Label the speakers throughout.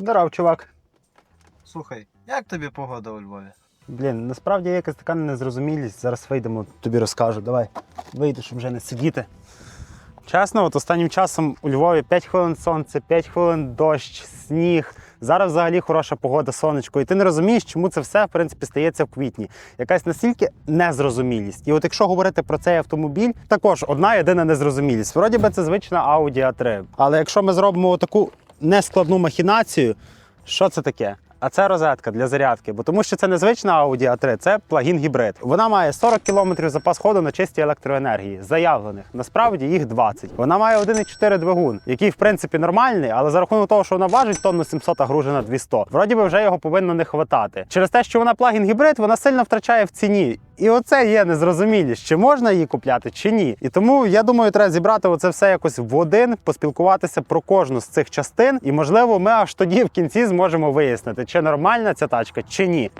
Speaker 1: Здоров, чувак.
Speaker 2: Слухай, як тобі погода у Львові?
Speaker 1: Блін, насправді є якась така незрозумілість. Зараз вийдемо, тобі розкажу. Давай. Вийду, щоб вже не сидіти. Чесно, от останнім часом у Львові 5 хвилин сонце, 5 хвилин дощ, сніг. Зараз взагалі хороша погода, сонечко. І ти не розумієш, чому це все в принципі стається в квітні. Якась настільки незрозумілість. І от якщо говорити про цей автомобіль, також одна єдина незрозумілість. Вроді би це звична Audi A3. Але якщо ми зробимо таку нескладну махінацію, що це таке? А це розетка для зарядки, бо тому що це не звична Audi A3, це плагін гібрид. Вона має 40 км запас ходу на чистій електроенергії, заявлених. Насправді їх 20. Вона має 1,4 двигун, який в принципі нормальний, але за рахунок того, що вона важить тонну 700, а гружена 200, вроді би вже його повинно не хватати. Через те, що вона плагін гібрид, вона сильно втрачає в ціні. І оце є незрозумілість, чи можна її купляти, чи ні. І тому я думаю, треба зібрати оце все якось в один, поспілкуватися про кожну з цих частин, і можливо, ми аж тоді в кінці зможемо вияснити, чи нормальна ця тачка, чи ні.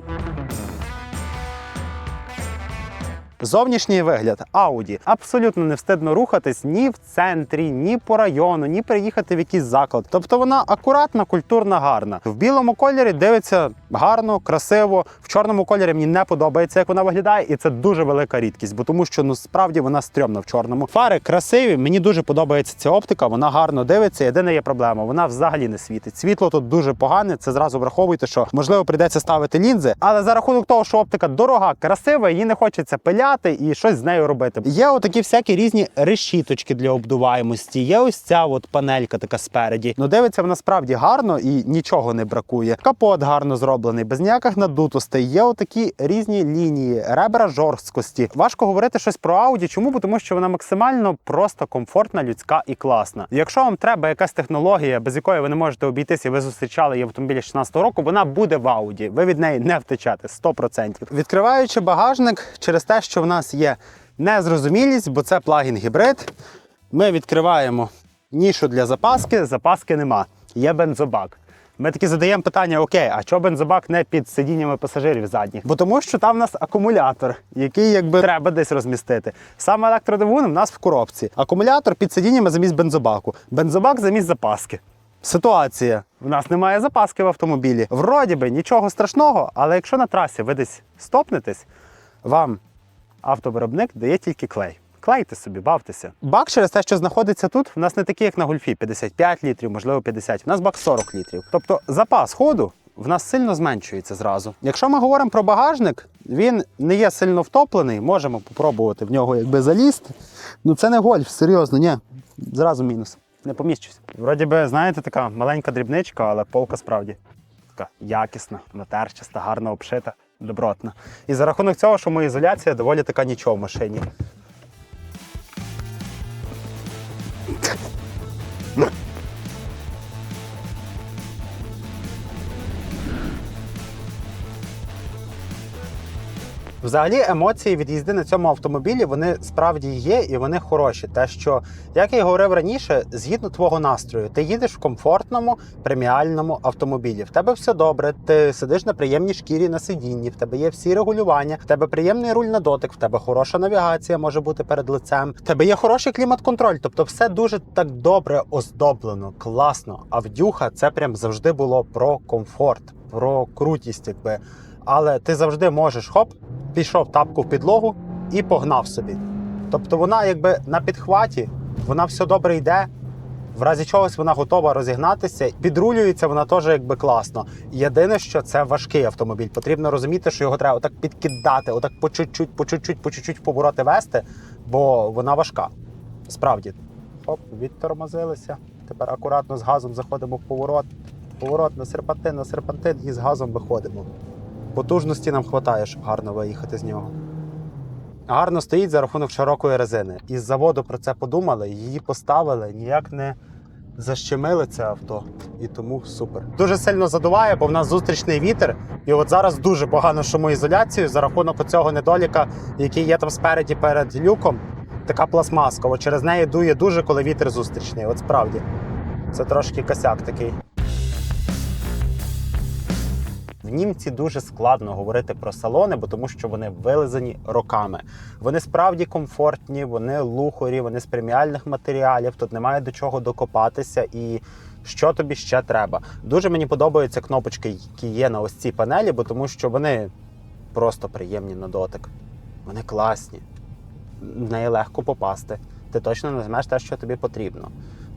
Speaker 1: Зовнішній вигляд Audi. Абсолютно не встидно рухатись ні в центрі, ні по району, ні приїхати в якийсь заклад. Тобто вона акуратна, культурна, гарна. В білому кольорі дивиться гарно, красиво. В чорному кольорі мені не подобається, як вона виглядає, і це дуже велика рідкість, бо тому що ну справді вона стрьомна в чорному. Фари красиві. Мені дуже подобається ця оптика. Вона гарно дивиться. Єдина є проблема. Вона взагалі не світить. Світло тут дуже погане. Це зразу враховуйте, що можливо прийдеться ставити лінзи, але за рахунок того, що оптика дорога, красива, її не хочеться пиляти і щось з нею робити. Є отакі всякі різні решіточки для обдуваємості. Є ось ця от панелька така спереді. Ну дивиться вона справді гарно і нічого не бракує. Капот гарно зроблений, без ніяких надутостей. Є отакі різні лінії, ребра жорсткості. Важко говорити щось про Audi. Чому? Бо Тому що вона максимально просто комфортна, людська і класна. Якщо вам треба якась технологія, без якої ви не можете обійтися, і ви зустрічали її в автомобілі 16 року, вона буде в Audi. Ви від неї не втечете 100%. Відкриваючи багажник через те, що в нас є незрозумілість, бо це плагін гібрид. Ми відкриваємо нішу для запаски, запаски нема. Є бензобак. Ми таки задаємо питання: окей, а чого бензобак не під сидіннями пасажирів задніх? Бо тому, що там в нас акумулятор, який якби треба десь розмістити. Саме електродивун в нас в коробці. Акумулятор під сидіннями замість бензобаку. Бензобак замість запаски. Ситуація. В нас немає запаски в автомобілі. Вроді би нічого страшного, але якщо на трасі ви десь стопнетесь, вам автовиробник дає тільки клей. Клейте собі, бавтеся. Бак через те, що знаходиться тут, в нас не такий, як на гольфі, 55 літрів, можливо, 50. У нас бак 40 літрів. Тобто запас ходу в нас сильно зменшується зразу. Якщо ми говоримо про багажник, він не є сильно втоплений, можемо спробувати в нього якби залізти. Ну це не гольф, серйозно, ні. Зразу мінус. Не поміщусь. Вроді би, знаєте, така маленька дрібничка, але полка справді така якісна, натерчаста, гарно обшита, добротна. І за рахунок цього, шумоізоляція доволі така нічого в машині. Взагалі емоції від їзди на цьому автомобілі вони справді є і вони хороші. Те, що, як я говорив раніше, згідно твого настрою, ти їдеш в комфортному преміальному автомобілі. В тебе все добре, ти сидиш на приємній шкірі на сидінні, в тебе є всі регулювання, в тебе приємний руль на дотик, в тебе хороша навігація може бути перед лицем. В тебе є хороший клімат-контроль, тобто все дуже так добре оздоблено, класно. А вдюха це прям завжди було про комфорт, про крутість, якби. Але ти завжди можеш хоп, пішов тапку в підлогу і погнав собі. Тобто вона якби на підхваті, вона все добре йде. В разі чогось вона готова розігнатися, підрулюється вона теж якби класно. Єдине, що це важкий автомобіль. Потрібно розуміти, що його треба отак підкидати, отак по чуть-чуть, по чуть-чуть, по чуть-чуть повороти вести, бо вона важка. Справді. Хоп, відтормозилися. Тепер акуратно з газом заходимо в поворот. Поворот на серпантин, на серпантин і з газом виходимо. Потужності нам вистачає, щоб гарно виїхати з нього. Гарно стоїть за рахунок широкої резини. Із заводу про це подумали, її поставили, ніяк не защемили це авто. І тому супер. Дуже сильно задуває, бо в нас зустрічний вітер. І от зараз дуже погано шумоізоляцію за рахунок цього недоліка, який є там спереді перед люком. Така пластмаска. Через неї дує дуже, коли вітер зустрічний. От справді. Це трошки косяк такий. В німці дуже складно говорити про салони, бо тому що вони вилизані роками. Вони справді комфортні, вони лухарі, вони з преміальних матеріалів. Тут немає до чого докопатися. І що тобі ще треба. Дуже мені подобаються кнопочки, які є на ось цій панелі, бо тому що вони просто приємні на дотик. Вони класні. В неї легко попасти. Ти точно нажмеш те, що тобі потрібно.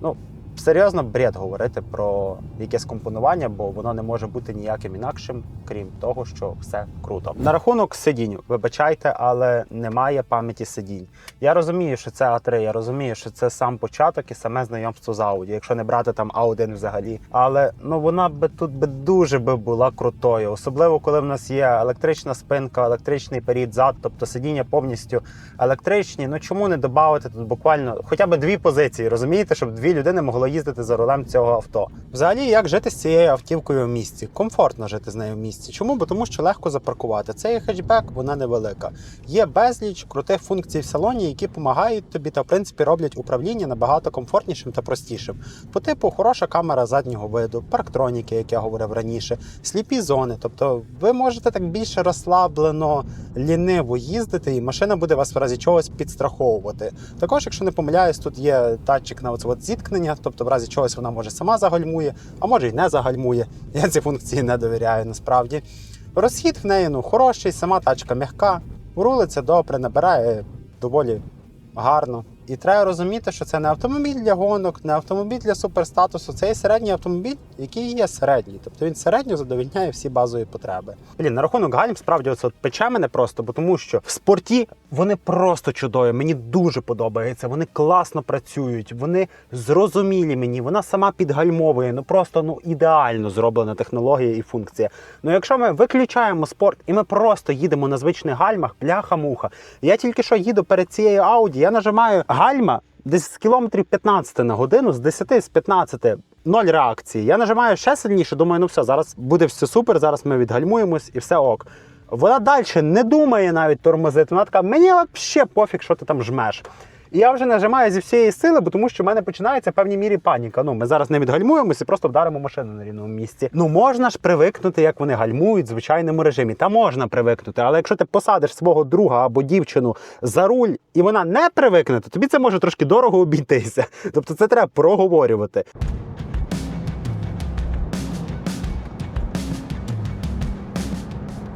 Speaker 1: Ну, серйозно, бред говорити про якесь компонування, бо воно не може бути ніяким інакшим, крім того, що все круто. На рахунок сидінь, вибачайте, але немає пам'яті сидінь. Я розумію, що це А3, я розумію, що це сам початок і саме знайомство з Audi, якщо не брати там А1 взагалі. Але ну вона би тут би дуже би була крутою, особливо коли в нас є електрична спинка, електричний перід зад, тобто сидіння повністю електричні. Ну чому не додати тут буквально хоча б дві позиції, розумієте, щоб дві людини могло їздити за рулем цього авто. Взагалі, як жити з цією автівкою в місті? Комфортно жити з нею в місті. Чому? Бо тому що легко запаркувати. Це є хетчбек, вона невелика. Є безліч крутих функцій в салоні, які допомагають тобі та в принципі роблять управління набагато комфортнішим та простішим. По типу хороша камера заднього виду, парктроніки, як я говорив раніше, сліпі зони. Тобто ви можете так більше розслаблено, ліниво їздити, і машина буде вас в разі чогось підстраховувати. Також, якщо не помиляюсь, тут є датчик на от зіткнення, тобто в разі чогось вона може сама загальмує, а може й не загальмує. Я ці функції не довіряю насправді. Розхід в неї ну хороший, сама тачка м'яка, рулиться добре, набирає доволі гарно. І треба розуміти, що це не автомобіль для гонок, не автомобіль для суперстатусу. Це є середній автомобіль, який є середній. Тобто він середньо задовільняє всі базові потреби. Блін, на рахунок гальм справді оце пече мене просто, бо тому що в спорті вони просто чудові. Мені дуже подобається. Вони класно працюють, вони зрозумілі мені. Вона сама підгальмовує. Ну просто ну ідеально зроблена технологія і функція. Ну якщо ми виключаємо спорт і ми просто їдемо на звичних гальмах, бляха-муха. Я тільки що їду перед цією Ауді, я нажимаю гальма десь з кілометрів 15 на годину, з 10 з 15. Ноль реакції. Я нажимаю ще сильніше, думаю, ну все, зараз буде все супер, зараз ми відгальмуємось і все ок. Вона далі не думає навіть тормозити. Вона така, мені взагалі пофіг, що ти там жмеш. І я вже нажимаю зі всієї сили, бо тому що в мене починається в певній мірі паніка. Ну, ми зараз не відгальмуємося просто вдаримо машину на рівному місці. Ну можна ж привикнути, як вони гальмують в звичайному режимі. Та можна привикнути, але якщо ти посадиш свого друга або дівчину за руль, і вона не привикне, то тобі це може трошки дорого обійтися. Тобто це треба проговорювати.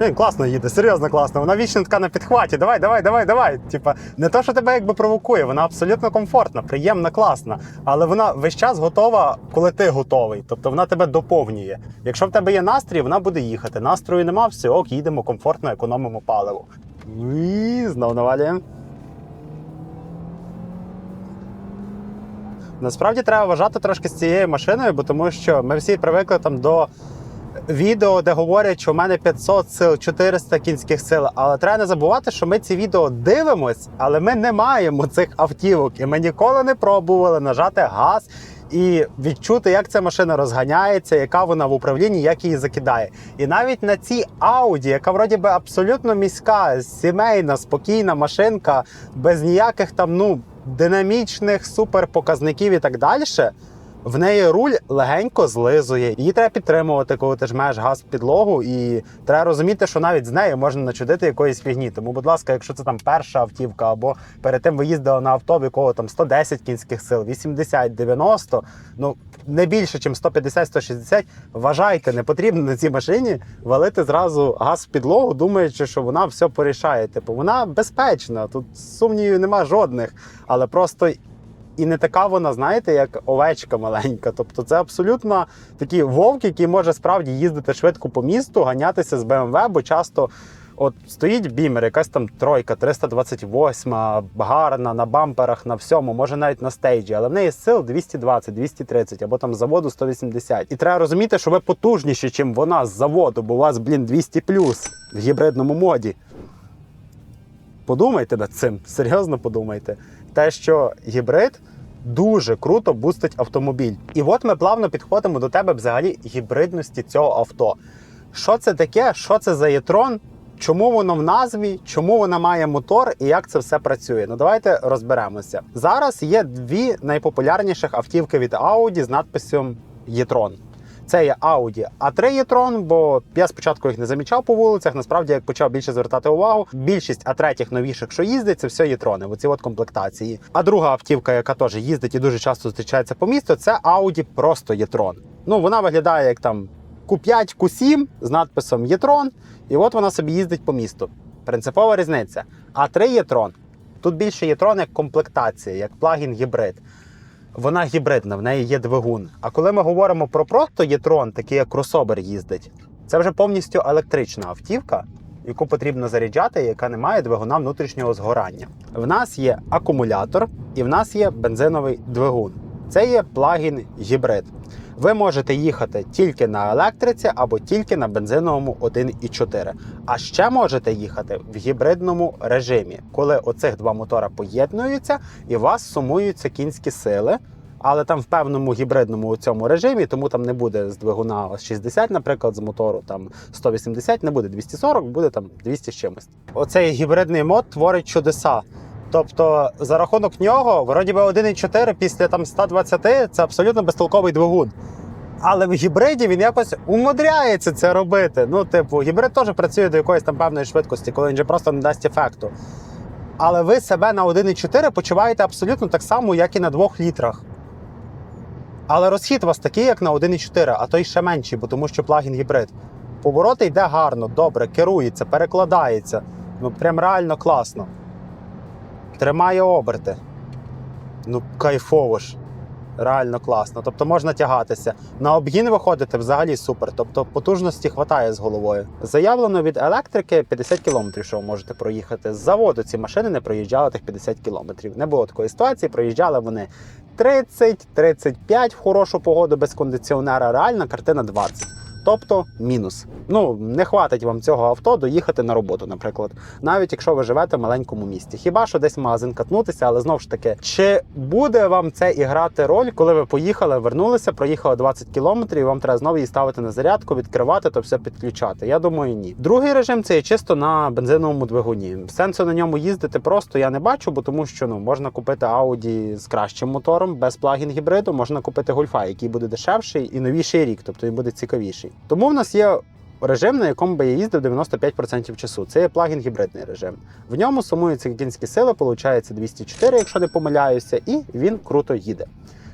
Speaker 1: Він класно їде, серйозно класно. Вона вічно така на підхваті. Давай, давай, давай, давай. Типа, не то, що тебе якби провокує, вона абсолютно комфортна, приємна, класна. Але вона весь час готова, коли ти готовий. Тобто вона тебе доповнює. Якщо в тебе є настрій, вона буде їхати. Настрою нема, все ок, їдемо комфортно, економимо паливо. І знов навалюємо. Насправді треба вважати трошки з цією машиною, бо тому що ми всі привикли там до відео, де говорять, що в мене 500 сил, 400 кінських сил. Але треба не забувати, що ми ці відео дивимось, але ми не маємо цих автівок. І ми ніколи не пробували нажати газ і відчути, як ця машина розганяється, яка вона в управлінні, як її закидає. І навіть на цій Audi, яка вроді би абсолютно міська, сімейна, спокійна машинка, без ніяких там ну динамічних суперпоказників і так далі. В неї руль легенько злизує. Її треба підтримувати, коли ти жмеш газ підлогу. І треба розуміти, що навіть з нею можна начудити якоїсь фігні. Тому, будь ласка, якщо це там перша автівка, або перед тим ви їздили на авто, в якого там 110 кінських сил, 80, 90, ну не більше, ніж 150-160, вважайте, не потрібно на цій машині валити зразу газ в підлогу, думаючи, що вона все порішає. Типу, вона безпечна, тут сумнівів нема жодних, але просто і не така вона, знаєте, як овечка маленька. Тобто це абсолютно такий вовк, який може справді їздити швидко по місту, ганятися з БМВ, бо часто. От стоїть бімер, якась там тройка, 328, гарна на бамперах, на всьому, може навіть на стейджі, але в неї сил 220, 230 або там з заводу 180. І треба розуміти, що ви потужніші, ніж вона з заводу, бо у вас, блін, 200 плюс в гібридному моді. Подумайте над цим, серйозно подумайте. Те, що гібрид дуже круто бустить автомобіль. І от ми плавно підходимо до тебе взагалі гібридності цього авто. Що це таке? Що це за єтрон? Чому воно в назві, чому вона має мотор і як це все працює? Ну давайте розберемося. Зараз є дві найпопулярніших автівки від Audi з надписом Єтрон. Це є Audi A3 e-tron, бо я спочатку їх не замічав по вулицях. Насправді, як почав більше звертати увагу, більшість А3 новіших, що їздить, це все e-tron, оці от комплектації. А друга автівка, яка теж їздить і дуже часто зустрічається по місту, це Audi просто e-tron. Ну вона виглядає як там Q5, Q7 з надписом e-tron, і от вона собі їздить по місту. Принципова різниця. А3 e-tron. Тут більше є-трон як комплектація, як плагін гібрид. Вона гібридна, в неї є двигун. А коли ми говоримо про просто є-трон, такий як кросовер їздить, це вже повністю електрична автівка, яку потрібно заряджати, яка не має двигуна внутрішнього згорання. В нас є акумулятор і в нас є бензиновий двигун. Це є плагін гібрид. Ви можете їхати тільки на електриці або тільки на бензиновому 1,4. А ще можете їхати в гібридному режимі, коли оцих два мотора поєднуються і у вас сумуються кінські сили. Але там в певному гібридному у цьому режимі, тому там не буде з двигуна 60, наприклад, з мотору там 180, не буде 240, буде там 200 з чимось. Оцей гібридний мод творить чудеса. Тобто, за рахунок нього, вроді би 1,4 після там 120 це абсолютно безтолковий двигун. Але в гібриді він якось умудряється це робити. Ну, типу, гібрид теж працює до якоїсь там певної швидкості, коли він же просто не дасть ефекту. Але ви себе на 1,4 почуваєте абсолютно так само, як і на 2 літрах. Але розхід у вас такий, як на 1,4, а то й ще менший, бо тому що плагін гібрид. Повороти йде гарно, добре, керується, перекладається. Ну, прям реально класно. Тримає оберти. Ну, кайфово ж. Реально класно. Тобто можна тягатися. На обгін виходити взагалі супер. Тобто потужності хватає з головою. Заявлено від електрики 50 км, що ви можете проїхати. З заводу ці машини не проїжджали тих 50 км. Не було такої ситуації. Проїжджали вони 30-35 в хорошу погоду без кондиціонера. Реальна картина 20. Тобто мінус. Ну не хватить вам цього авто доїхати на роботу, наприклад, навіть якщо ви живете в маленькому місті. Хіба що десь в магазин катнутися, але знову ж таки, чи буде вам це і грати роль, коли ви поїхали, вернулися, проїхали 20 кілометрів, і вам треба знову її ставити на зарядку, відкривати то все підключати? Я думаю, ні. Другий режим це є чисто на бензиновому двигуні. Сенсу на ньому їздити просто я не бачу, бо тому що ну можна купити Audi з кращим мотором без плагін гібриду, можна купити гольфа, який буде дешевший і новіший рік, тобто він буде цікавіший. Тому в нас є режим, на якому би я їздив 95% часу. Це є плагін гібридний режим. В ньому сумуються кінські сили, виходить 204, якщо не помиляюся, і він круто їде.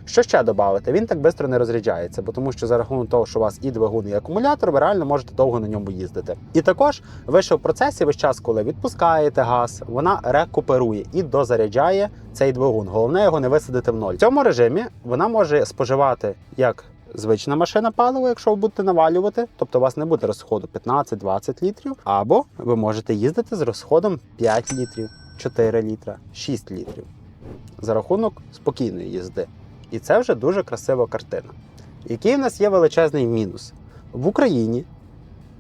Speaker 1: Що ще додати? Він так швидко не розряджається, бо тому що за рахунок того, що у вас і двигун, і акумулятор, ви реально можете довго на ньому їздити. І також ви ще в процесі весь час, коли відпускаєте газ, вона рекуперує і дозаряджає цей двигун. Головне його не висадити в ноль. В цьому режимі вона може споживати як звична машина паливо, якщо ви будете навалювати, тобто у вас не буде розходу 15-20 літрів, або ви можете їздити з розходом 5 літрів, 4 літра, 6 літрів за рахунок спокійної їзди. І це вже дуже красива картина. Який в нас є величезний мінус? В Україні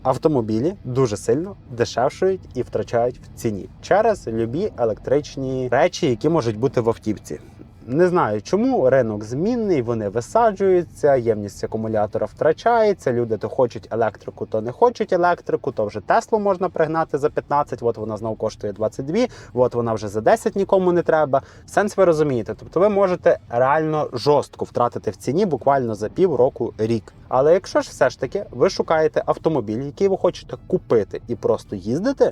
Speaker 1: автомобілі дуже сильно дешевшують і втрачають в ціні через любі електричні речі, які можуть бути в автівці. Не знаю, чому ринок змінний, вони висаджуються, ємність акумулятора втрачається. Люди то хочуть електрику, то не хочуть електрику. То вже Теслу можна пригнати за 15, от вона знову коштує 22, от вона вже за 10 нікому не треба. Сенс ви розумієте. Тобто ви можете реально жорстко втратити в ціні буквально за півроку рік. Але якщо ж все ж таки ви шукаєте автомобіль, який ви хочете купити і просто їздити,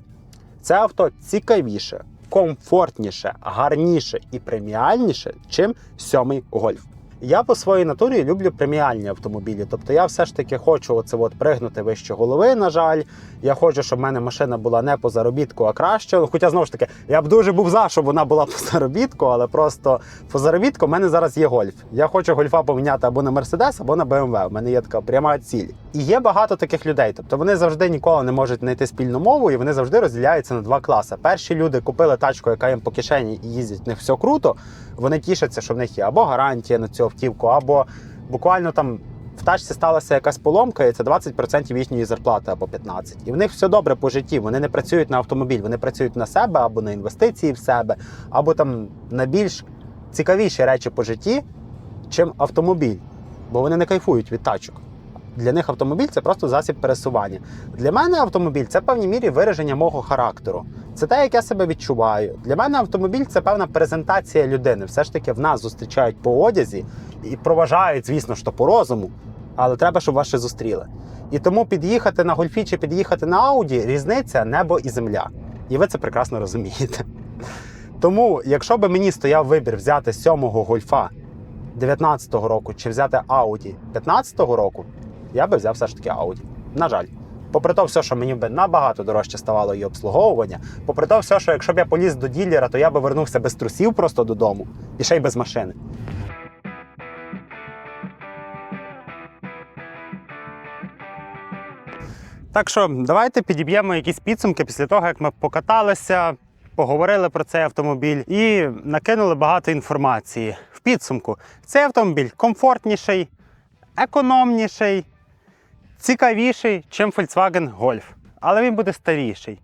Speaker 1: це авто цікавіше, комфортніше, гарніше і преміальніше, чим сьомий гольф. Я по своїй натурі люблю преміальні автомобілі. Тобто я все ж таки хочу оце от пригнути вище голови. На жаль, я хочу, щоб в мене машина була не по заробітку, а краще. Ну, Хоча знову ж таки, я б дуже був за, щоб вона була по заробітку, але просто по заробітку в мене зараз є гольф. Я хочу гольфа поміняти або на Мерседес, або на BMW. У мене є така пряма ціль. І є багато таких людей. Тобто вони завжди ніколи не можуть знайти спільну мову, і вони завжди розділяються на два класи. Перші люди купили тачку, яка їм по кишені і їздять в них все круто. Вони тішаться, що в них є або гарантія на цю автівку, або буквально там. В тачці сталася якась поломка, і це 20% їхньої зарплати або 15%. І в них все добре по житті. Вони не працюють на автомобіль, вони працюють на себе або на інвестиції в себе, або там на більш цікавіші речі по житті, чим автомобіль, бо вони не кайфують від тачок. Для них автомобіль це просто засіб пересування. Для мене автомобіль це в певній мірі вираження мого характеру. Це те, як я себе відчуваю. Для мене автомобіль це певна презентація людини. Все ж таки в нас зустрічають по одязі і проважають, звісно, що по розуму. але треба, щоб вас зустріли. І тому під'їхати на гольфі чи під'їхати на ауді різниця небо і земля. І ви це прекрасно розумієте. Тому, якщо би мені стояв вибір взяти сьомого гольфа 19-го року чи взяти Audi 15-го року, я би взяв все ж таки Audi. На жаль. Попри то все, що мені би набагато дорожче ставало її обслуговування, попри то все, що якщо б я поліз до ділера, то я би вернувся без трусів просто додому і ще й без машини. Так що давайте підіб'ємо якісь підсумки після того, як ми покаталися, поговорили про цей автомобіль і накинули багато інформації. В підсумку цей автомобіль комфортніший, економніший, цікавіший, ніж Volkswagen Golf, але він буде старіший.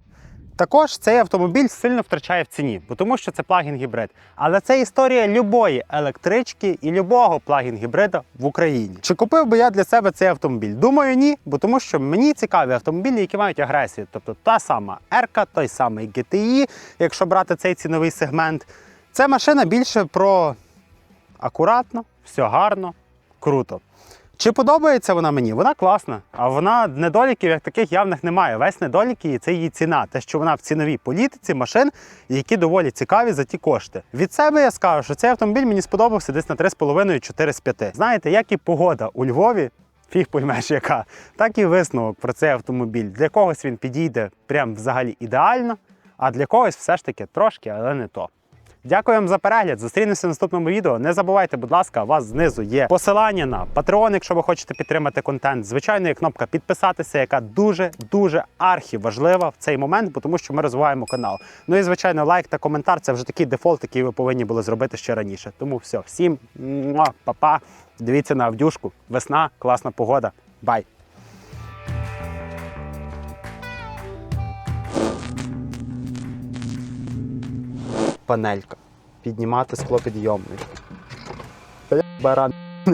Speaker 1: Також цей автомобіль сильно втрачає в ціні, бо тому що це плагін гібрид. Але це історія любої електрички і любого плагін гібрида в Україні. Чи купив би я для себе цей автомобіль? Думаю, ні, бо тому що мені цікаві автомобілі, які мають агресію. Тобто та сама R, той самий GTI, якщо брати цей ціновий сегмент. Це машина більше про акуратно, все гарно, круто. Чи подобається вона мені? Вона класна, а вона недоліків як таких явних немає. Весь недолік її це її ціна. Те, що вона в ціновій політиці машин, які доволі цікаві за ті кошти. Від себе я скажу, що цей автомобіль мені сподобався десь на 3,5-4 з 5. Знаєте, як і погода у Львові, фіг поймеш яка, так і висновок про цей автомобіль. Для когось він підійде прям взагалі ідеально, а для когось все ж таки трошки, але не то. Дякую вам за перегляд. Зустрінемося в наступному відео. Не забувайте, будь ласка, у вас знизу є посилання на Patreon, якщо ви хочете підтримати контент. Звичайно, є кнопка підписатися, яка дуже дуже архі важлива в цей момент, бо тому що ми розвиваємо канал. Ну і звичайно, лайк та коментар це вже такий дефолт, який ви повинні були зробити ще раніше. Тому все, всім па-па. Дивіться на Авдюшку. Весна, класна погода. Бай! Панелька. Піднімати склопідйомник. Бля, Баран.